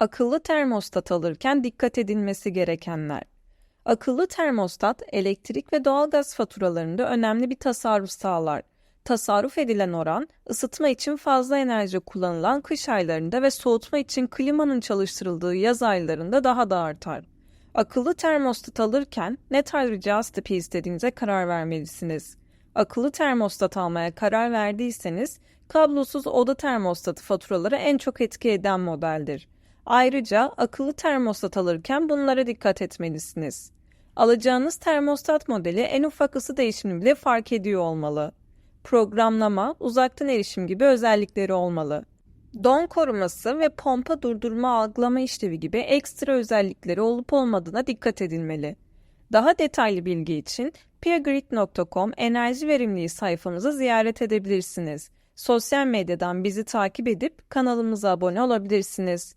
Akıllı termostat alırken dikkat edilmesi gerekenler. Akıllı termostat elektrik ve doğalgaz faturalarında önemli bir tasarruf sağlar. Tasarruf edilen oran, ısıtma için fazla enerji kullanılan kış aylarında ve soğutma için klimanın çalıştırıldığı yaz aylarında daha da artar. Akıllı termostat alırken ne tarz cihaz tipi istediğinize karar vermelisiniz. Akıllı termostat almaya karar verdiyseniz, kablosuz oda termostatı faturaları en çok etki eden modeldir. Ayrıca akıllı termostat alırken bunlara dikkat etmelisiniz. Alacağınız termostat modeli en ufak ısı değişimini bile fark ediyor olmalı. Programlama, uzaktan erişim gibi özellikleri olmalı. Don koruması ve pompa durdurma algılama işlevi gibi ekstra özellikleri olup olmadığına dikkat edilmeli. Daha detaylı bilgi için peergrid.com enerji verimliliği sayfamızı ziyaret edebilirsiniz. Sosyal medyadan bizi takip edip kanalımıza abone olabilirsiniz.